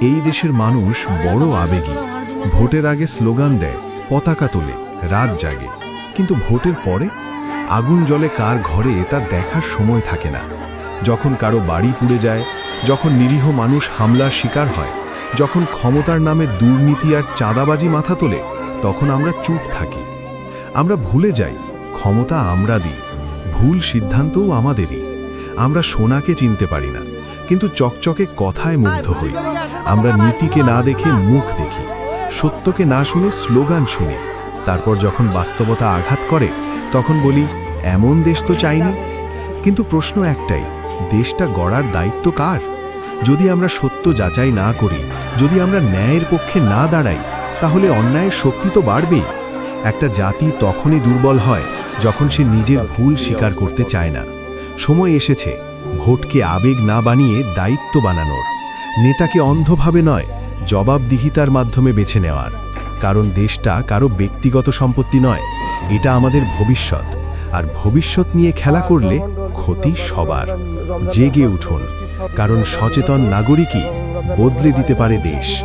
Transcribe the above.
এই দেশের মানুষ বড় আবেগী। ভোটের আগে স্লোগান দেয়, পতাকা তোলে, রাত জাগে। কিন্তু ভোটের পরে? আগুন জলে কার ঘরে তা দেখার সময় থাকে না। যখন কারও বাড়ি পুড়ে যায়, যখন নিরীহ মানুষ হামলার শিকার হয়, যখন ক্ষমতার নামে দুর্নীতি আর চাঁদাবাজি মাথা তোলে, তখন আমরা চুপ থাকি। আমরা ভুলে যাই, ক্ষমতা আমরা দিই, ভুল সিদ্ধান্তও আমাদেরই। আমরা সোনাকে চিনতে পারি না। কিন্তু চকচকে কথায় মুগ্ধ হই। আমরা নীতিকে না দেখে মুখ দেখি, সত্যকে না শুনে স্লোগান শুনি। তারপর যখন বাস্তবতা আঘাত করে, তখন বলি, এমন দেশ তো চাইনি? কিন্তু প্রশ্ন একটাই, দেশটা গড়ার দায়িত্ব কার? যদি আমরা সত্য যাচাই না করি, যদি আমরা ন্যায়ের পক্ষে না দাঁড়াই, তাহলে অন্যায়ের শক্তি তো বাড়বেই। একটা জাতি তখনই দুর্বল হয়, যখন সে নিজের ভুল স্বীকার করতে চায় না। সময় এসেছে ভোটকে আবেগ না বানিয়ে দায়িত্ব বানানোর। নেতাকে অন্ধভাবে নয়, জবাবদিহিতার মাধ্যমে বেছে নেওয়ার। কারণ দেশটা কারও ব্যক্তিগত সম্পত্তি নয়, এটা আমাদের ভবিষ্যৎ। আর ভবিষ্যৎ নিয়ে খেলা করলে ক্ষতি সবার। জেগে উঠুন, কারণ সচেতন নাগরিকই বদলে দিতে পারে দেশ।